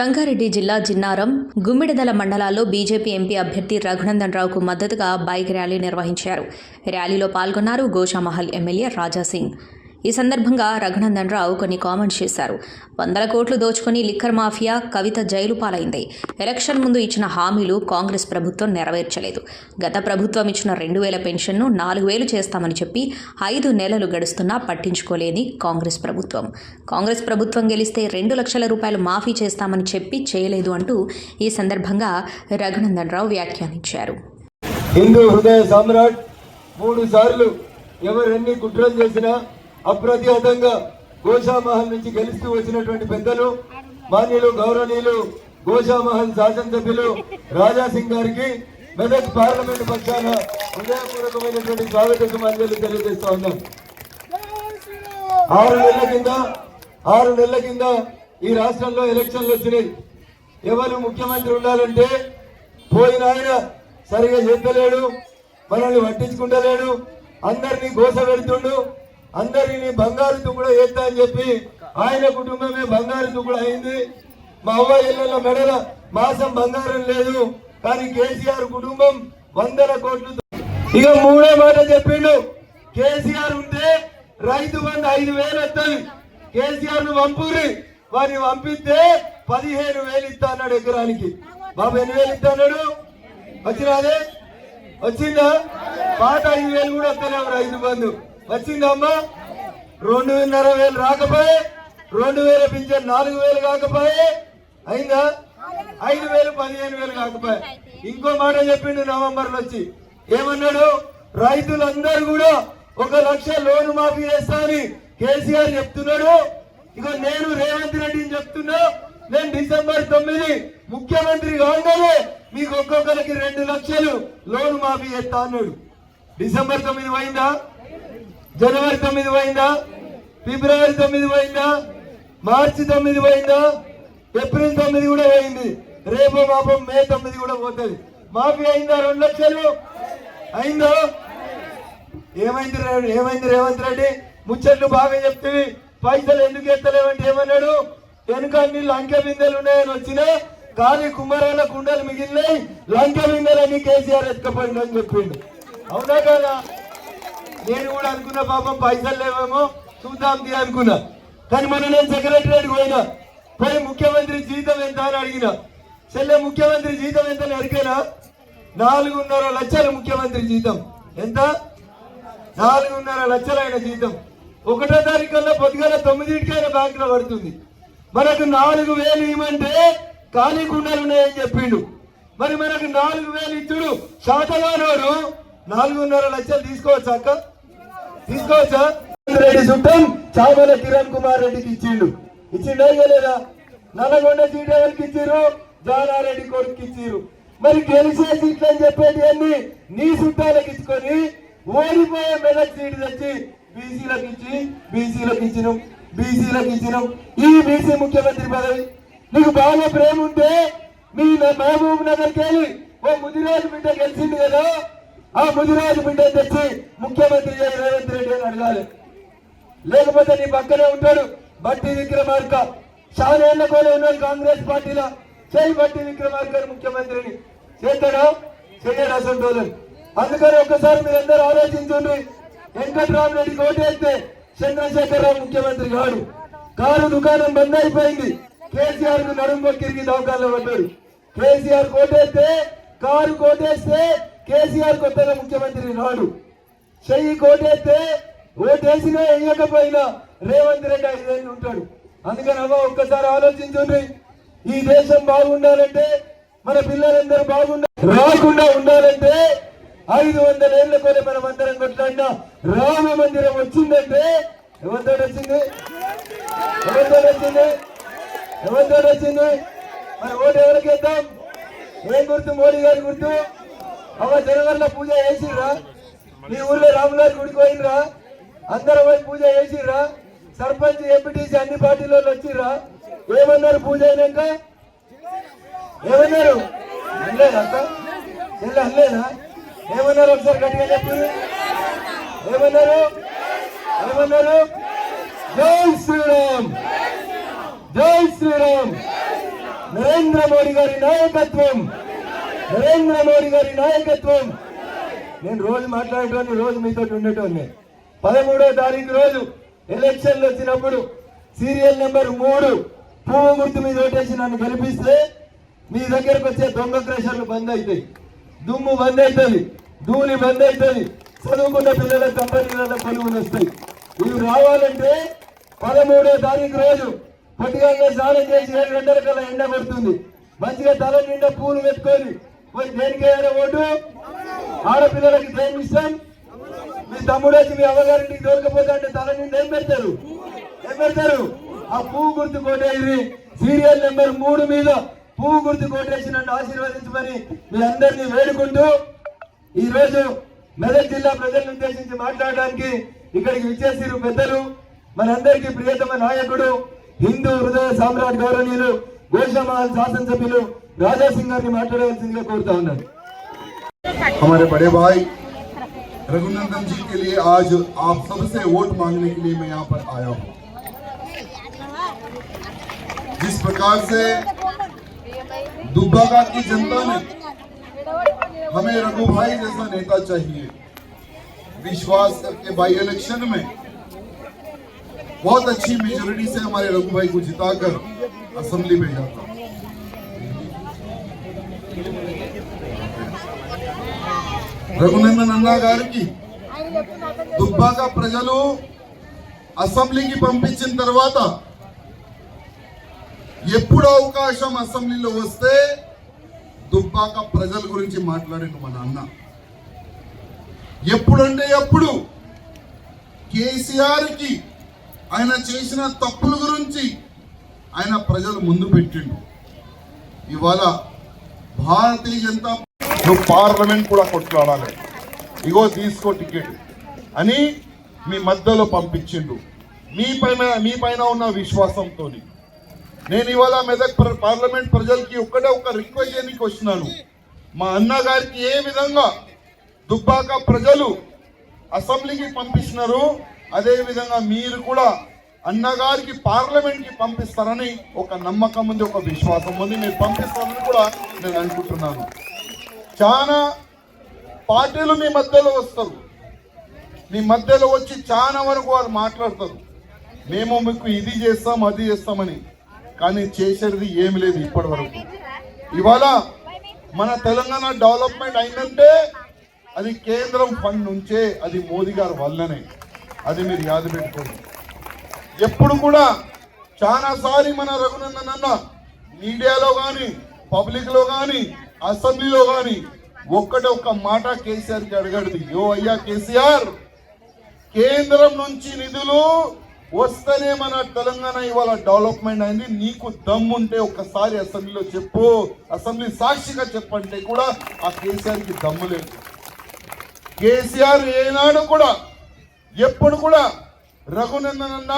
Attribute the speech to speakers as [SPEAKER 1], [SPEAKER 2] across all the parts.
[SPEAKER 1] సంగారెడ్డి జిల్లా జిన్నారం గుమ్మిడిదల మండలాల్లో BJP MP అభ్యర్థి రఘునందన్ రావుకు మద్దతుగా బైక్ ర్యాలీ నిర్వహించారు. ర్యాలీలో పాల్గొన్నారు గోషామహల్ ఎమ్మెల్యే రాజాసింగ్. ఈ సందర్భంగా రఘునందన్ రావు కొన్ని కామెంట్స్ చేశారు. వందల కోట్లు దోచుకుని లిక్కర్ మాఫియా కవిత జైలు పాలైంది. ఎలక్షన్ ముందు ఇచ్చిన హామీలు కాంగ్రెస్ ప్రభుత్వం నెరవేర్చలేదు. గత ప్రభుత్వం ఇచ్చిన రెండు వేల పెన్షన్ను నాలుగు వేలు చేస్తామని చెప్పి ఐదు నెలలు గడుస్తున్నా పట్టించుకోలేని కాంగ్రెస్ ప్రభుత్వం. కాంగ్రెస్ ప్రభుత్వం గెలిస్తే రెండు లక్షల రూపాయలు మాఫీ చేస్తామని చెప్పి చేయలేదు అంటూ ఈ సందర్భంగా రఘునందన్ రావు వ్యాఖ్యానించారు.
[SPEAKER 2] హిందూ హృదయ సామ్రాట్ మూడు సార్లు ఎవరెన్ని కుట్రలు చేసినా అప్రతిహతంగా గోషామహల్ నుంచి గెలుస్తూ వచ్చినటువంటి పెద్దలు మాన్యులు గౌరవనీయులు గోషామహల్ శాసనసభ్యులు రాజాసింగ్ గారికి మెదక్ పార్లమెంట్ పక్షాన హృదయపూర్వకమైనటువంటి స్వాగత సుమాంజలి తెలియజేస్తా ఉన్నాం. ఆరు నెలల కింద ఆరు నెలల కింద ఈ రాష్ట్రంలో ఎలక్షన్లు వచ్చినాయి. ఎవరు ముఖ్యమంత్రి ఉండాలంటే పోయిన ఆయన సరిగా చెప్పలేడు మనల్ని పట్టించుకుంటలేడు అందరినీ గోస పెడుతుండు అందరినీ బంగారు తుకుడు వేస్తా అని చెప్పి ఆయన కుటుంబమే బంగారు తుకుడు అయింది. మా అవ్వ ఇళ్ళ మెడల మాసం బంగారం లేదు. కానీ కేసీఆర్ కుటుంబం వందల కోట్లు ఇక మూడే మాట చెప్పిండు. కేసీఆర్ ఉంటే రైతు బంధు ఐదు వేలు వస్తుంది కేసీఆర్ను పంపురి వారిని పంపిస్తే పదిహేను వేలు ఇస్తా అన్నాడు ఎకరానికి. బాబు ఎన్ని వేలు ఇస్తా అన్నాడు? వచ్చినాదే? వచ్చిందా? పాత ఐదు వేలు కూడా వస్తలేవు రైతు బంధు. వచ్చిందమ్మా రెండున్నర వేలు రాకపోయే రెండు వేల పింఛన్ నాలుగు వేలు కాకపోయే అయిందా? ఐదు వేలు పదిహేను వేలు కాకపోయే. ఇంకో మాట చెప్పిండు నవంబర్లో వచ్చి. ఏమన్నాడు? రైతులందరూ కూడా ఒక లక్ష లోను మాఫీ చేస్తా అని కేసీఆర్ చెప్తున్నాడు. ఇక నేను రేవంత్ రెడ్డిని చెప్తున్నా. నేను డిసెంబర్ తొమ్మిది ముఖ్యమంత్రి కాగానే మీకు ఒక్కొక్కరికి రెండు లక్షలు లోను మాఫీ చేస్తా అన్నాడు. డిసెంబర్ తొమ్మిది పోయిందా? జనవరి తొమ్మిది పోయిందా? ఫిబ్రవరి తొమ్మిది పోయిందా? మార్చి తొమ్మిది పోయిందా? ఏప్రిల్ తొమ్మిది కూడా పోయింది. రేపు పాపం మే తొమ్మిది కూడా పోతుంది. మాఫీ అయిందా? రెండు లక్షలు. అయిందా? ఏమైంది ఏమైంది రేవంత్ రెడ్డి? ముచ్చట్లు బాగా చెప్తివి. పైసలు ఎందుకు ఎత్తలేవంటే ఏమన్నాడు? వెనుక అన్ని లంకె బిందెలు ఉన్నాయని వచ్చినా కానీ కుమారాల కుండలు మిగిలినాయి. లంక బిందెలని కేసీఆర్ ఎత్తుకపోయిందని చెప్పిండు. అవునా కదా? నేను కూడా అనుకున్న పాపం పైసలు లేవేమో చూద్దాం అనుకున్నా. కానీ మొన్న నేను సెక్రటరీ పోయినా పోయి ముఖ్యమంత్రి జీతం ఎంత అని అడిగిన. చెల్లె ముఖ్యమంత్రి జీతం ఎంత అని నాలుగున్నర లక్షల ముఖ్యమంత్రి జీతం. ఎంత? నాలుగున్నర లక్షల ఆయన జీతం. ఒకటో తారీఖు కల్లా పొద్దుగల తొమ్మిదింటికైనా బ్యాంక్లో పడుతుంది. మనకు నాలుగు వేలు ఇవ్వమంటే ఖాళీ కుండలు ఉన్నాయని చెప్పిండు. మరి మనకు నాలుగు వేలు ఇచ్చుడు శాతగానోడు. నాలుగున్నర లక్షలు తీసుకోవచ్చు అక్క? తీసుకోవచ్చా? రెడ్డి చుట్టం చామల కిరణ్ కుమార్ రెడ్డికి ఇచ్చిండు. ఇచ్చిండే లేదా నల్లగొండ సీట్ ఎవరికి ఇచ్చిర్రు జానారెడ్డి కొడుకు ఇచ్చిర్రు మరి గెలిచే సీట్లు అని చెప్పేది అన్ని నీ చుట్టాలకు ఇచ్చుకొని ఓడిపోయే మెదక్ సీట్ తెచ్చి బీసీలకు ఇచ్చి బీసీలకు ఇచ్చినాం బీసీలకు ఇచ్చినాం. ఈ బీసీ ముఖ్యమంత్రి పదవి. నీకు బాగా ప్రేమ ఉంటే మీ మహబూబ్ నగర్కి వెళ్ళి ఓ ముదిరాజు బిడ్డ గెలిచింది కదా. ఆ ముదిరాజు బిడ్డ తెచ్చి ముఖ్యమంత్రి రేవంత్ రెడ్డి అని అడగాలి. లేకపోతే నీ పక్కనే ఉంటాడు బట్టి విక్రమార్క. చాలా కోలే ఉన్నాడు కాంగ్రెస్ పార్టీలో. చేయి బట్టి విక్రమార్క ముఖ్యమంత్రిని. చేస్తాడా? చేయడు అసలు అందుకని ఒక్కసారి మీరందరూ ఆలోచించండి. వెంకట్రామ్ రెడ్డి ఓటేస్తే చంద్రశేఖరరావు ముఖ్యమంత్రి కాడు. కారు దుకాణం బంద్ అయిపోయింది. కేసీఆర్కు నడుము మొక్కిరికి దవకాల్లో పడ్డాడు. కేసీఆర్ కోటేస్తే కారు కోటేస్తే కేసీఆర్ కొత్తగా ముఖ్యమంత్రి రాడు చెయ్యి కోటేస్తే ఓటేసినా వేయకపోయినా రేవంత్ రెడ్డి ఐదేళ్ళు ఉంటాడు. అందుకని అవ్వ ఒక్కసారి ఆలోచించండి ఈ దేశం బాగుండాలంటే మన పిల్లలందరూ బాగుండాలి రాకుండా ఉండాలంటే ఐదు వందల ఏళ్ళ కొనే మనం అందరం కొట్లాడినా రామ మందిరం వచ్చిందంటే ఎవరితో వచ్చింది? ఎవరితో వచ్చింది? ఎవరితో వచ్చింది? మన ఓటు ఎవరికి వేద్దాం? ఏం గుర్తు? మోడీ గారి గుర్తు? అవ్వ జనవరిలో పూజ చేసిర్రా? మీ ఊర్లో రాములారి గుడికి పోయినరా అందరం పోయి పూజ చేసిర్రా? సర్పంచ్ ఎంపీటీసీ అన్ని పార్టీలో వచ్చిర్రా? ఏమన్నారు పూజ అయినాక? ఏమన్నారు? అనలేదా చెల్లి అనలేదా? ఏమన్నారు ఒకసారి గట్టిగా చెప్పు. ఏమన్నారు? ఏమన్నారు? జై శ్రీరామ్! జై శ్రీరామ్! నరేంద్ర మోడీ గారి నాయకత్వం! నరేంద్ర మోడీ గారి నాయకత్వం. నేను రోజు మాట్లాడేటోని రోజు మీతో ఉండేటోని పదమూడో తారీఖు రోజు ఎలక్షన్లు వచ్చినప్పుడు సీరియల్ నెంబర్ మూడు పువ్వు గుర్తు మీద ఓటేసి నన్ను గెలిపిస్తే మీ దగ్గరకు వచ్చే దొంగ క్రషర్లు బంద్ అవుతాయి దుమ్ము బంద్ అవుతుంది ధూళి బంద్ అవుతుంది చదువుకున్న పిల్లల కంపెనీల పనులు వస్తాయి. ఇవి రావాలంటే పదమూడో తారీఖు రోజు పొద్దుగానే స్నానం చేసి ఏడు గంటల కల్లా ఎండ పడుతుంది మంచిగా తల నిండా పూలు పెట్టుకొని పోయి దేనికి వేయాలి ఓటు? ఆడపిల్లలకి దేని ఇష్టం మీ తమ్ముడు వచ్చి మీ అవ్వగారింటికి దొరకపోతే అంటే తల నిండి ఏం పెడతారు? ఏం పెడతారు? ఆ పువ్వు గుర్తు కొట్టేది సీరియల్ నెంబర్ మూడు మీద పువ్వు గుర్తు కొట్టేసి నన్ను ఆశీర్వదించమని మీ అందరినీ వేడుకుంటూ ఈ మెదక్ జిల్లా ప్రజలను ఉద్దేశించి మాట్లాడడానికి ఇక్కడికి విచ్చేసిరు పెద్దలు మనందరికీ ప్రియతమ నాయకుడు హిందూ హృదయ సామ్రాట్ గౌరవనీయులు గోషమహల్ శాసనసభ్యులు రాజా సింగ్ గారిని మాట్లాడవలసిందిగా కోరుతా ఉన్నాను
[SPEAKER 3] हमारे बड़े भाई रघुनंदन जी के लिए आज आप सबसे वोट मांगने के लिए मैं यहाँ पर आया हूँ जिस प्रकार से दुब्बागा की जनता ने हमें रघु भाई जैसा नेता चाहिए विश्वास करके बाई इलेक्शन में बहुत अच्छी मेजोरिटी से हमारे रघु भाई को जिताकर असेंबली भेजा था రఘునందన్ అన్నా గారికి దుబ్బాక ప్రజలు అసెంబ్లీకి పంపించిన తర్వాత ఎప్పుడు అవకాశం అసెంబ్లీలో వస్తే దుబ్బాక ప్రజల గురించి మాట్లాడిండు మన అన్న ఎప్పుడంటే ఎప్పుడు కేసీఆర్కి ఆయన చేసిన తప్పుల గురించి ఆయన ప్రజలు ముందు పెట్టిండు. ఇవాళ భారతీయ జనతా నువ్వు పార్లమెంట్ కూడా కొట్లాడాలి. ఇగో తీసుకో టికెట్ అని మీ మధ్యలో పంపించిండు మీ పైన మీ పైన ఉన్న విశ్వాసంతో నేను ఇవాళ మెదక్ ప్ర- పార్లమెంట్ ప్రజలకి ఒక్కటే ఒక రిక్వెస్ట్ చేయడానికి వచ్చినాను. మా అన్న గారికి ఏ విధంగా దుబ్బాక ప్రజలు అసెంబ్లీకి పంపిస్తున్నారు అదేవిధంగా మీరు కూడా అన్నగారికి పార్లమెంట్కి పంపిస్తారని ఒక నమ్మకం ఉంది ఒక విశ్వాసం ఉంది. మీరు పంపిస్తారని కూడా నేను అనుకుంటున్నాను. చాలా పార్టీలు మీ మధ్యలో వస్తారు. మీ మధ్యలో వచ్చి చాలా వరకు వారు మాట్లాడతారు. మేము మీకు ఇది చేస్తాం అది చేస్తామని. కానీ చేసేది ఏమి లేదు ఇప్పటి వరకు. ఇవాళ మన తెలంగాణ డెవలప్మెంట్ అయిందంటే అది కేంద్రం ఫండ్ నుంచే అది మోదీ గారి వల్లనే. అది మీరు యాద పెట్టుకోండి. ఎప్పుడు కూడా చాలాసారి మన రఘునందనన్న మీడియాలో కానీ పబ్లిక్లో కానీ అసెంబ్లీలో కానీ ఒక్కటే ఒక్క మాట కేసీఆర్కి అడగడది యో అయ్యా కేసీఆర్ కేంద్రం నుంచి నిధులు వస్తేనే మన తెలంగాణ ఇవాళ డెవలప్మెంట్ అయింది. నీకు దమ్ముంటే ఒక్కసారి అసెంబ్లీలో చెప్పు. అసెంబ్లీ సాక్షిగా చెప్పంటే కూడా ఆ కేసీఆర్కి దమ్ము లేదు. కేసీఆర్ ఏనాడు కూడా ఎప్పుడు కూడా రఘునందన్ అన్న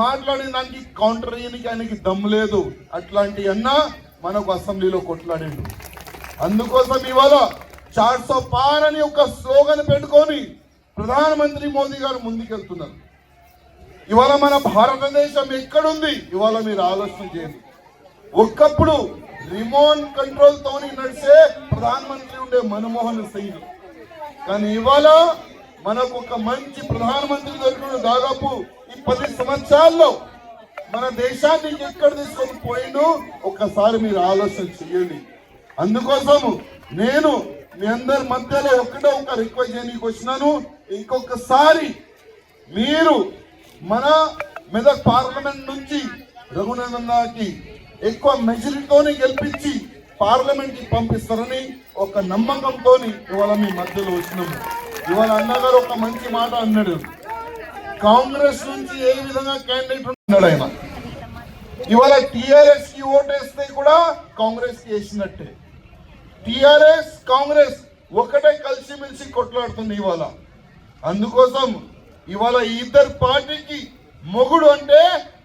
[SPEAKER 3] మాట్లాడిన దానికి కౌంటర్ చేయడానికి ఆయనకి దమ్ము లేదు. అట్లాంటి అన్న మనకు అసెంబ్లీలో కొట్లాడిండు. అందుకోసం ఇవాళ చార్ సో పార్ అని ఒక స్లోగన్ పెట్టుకొని ప్రధానమంత్రి మోదీ గారు ముందుకెళ్తున్నారు. ఇవాళ మన భారతదేశం ఎక్కడుంది? ఇవాళ మీరు ఆలోచన చేయండి. ఒకప్పుడు రిమోట్ కంట్రోల్ తోని నడిచే ప్రధానమంత్రి ఉండే మన్మోహన్ సింగ్. కానీ ఇవాళ మనకు ఒక మంచి ప్రధానమంత్రి దొరికిన దాదాపు ఈ పది సంవత్సరాల్లో మన దేశాన్ని ఎక్కడ తీసుకొని పోయిండు ఒక్కసారి మీరు ఆలోచన చేయండి. అందుకోసం నేను మీ అందరి మధ్యలో ఒకటే ఒక రిక్వెస్ట్ చేయడానికి వచ్చినాను. ఇంకొకసారి మీరు మన మెదక్ పార్లమెంట్ నుంచి రఘునందన్కి ఎక్కువ మెజారిటీతోని గెలిపించి పార్లమెంట్కి పంపిస్తారని ఒక నమ్మకంతో ఇవాళ మీ మధ్యలో వచ్చినాము. ఇవాళ అన్నగారు ఒక మంచి మాట అన్నాడు. కాంగ్రెస్ నుంచి ఏ విధంగా క్యాండిడేట్ ఉన్నాడు ఆయన? ఇవాళ టిఆర్ఎస్కి ఓటేస్తే కూడా కాంగ్రెస్కి వేసినట్టే టిఆర్ఎస్ కాంగ్రెస్ ఒకటే కలిసిమెలిసి కొట్లాడుతుంది ఇవాళ. అందుకోసం ఇవాళ ఇద్దరు పార్టీకి మొగుడు అంటే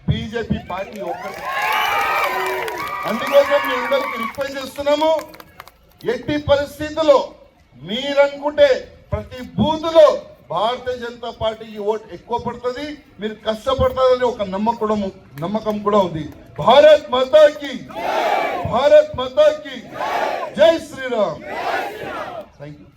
[SPEAKER 3] బీజేపీ పార్టీ ఒక్కటే. అందుకోసం మీ అందరికి రిక్వెస్ట్ చేస్తున్నాము. ఎట్టి పరిస్థితుల్లో మీరనుకుంటే ప్రతి బూత్లో భారతీయ జనతా పార్టీకి ఓటు ఎక్కువ పడుతుంది. మీరు కష్టపడతారని ఒక నమ్మకం నమ్మకం కూడా ఉంది. భారత్ మాతాకి భారత్ మాతాకి జై! శ్రీరామ్! Thank you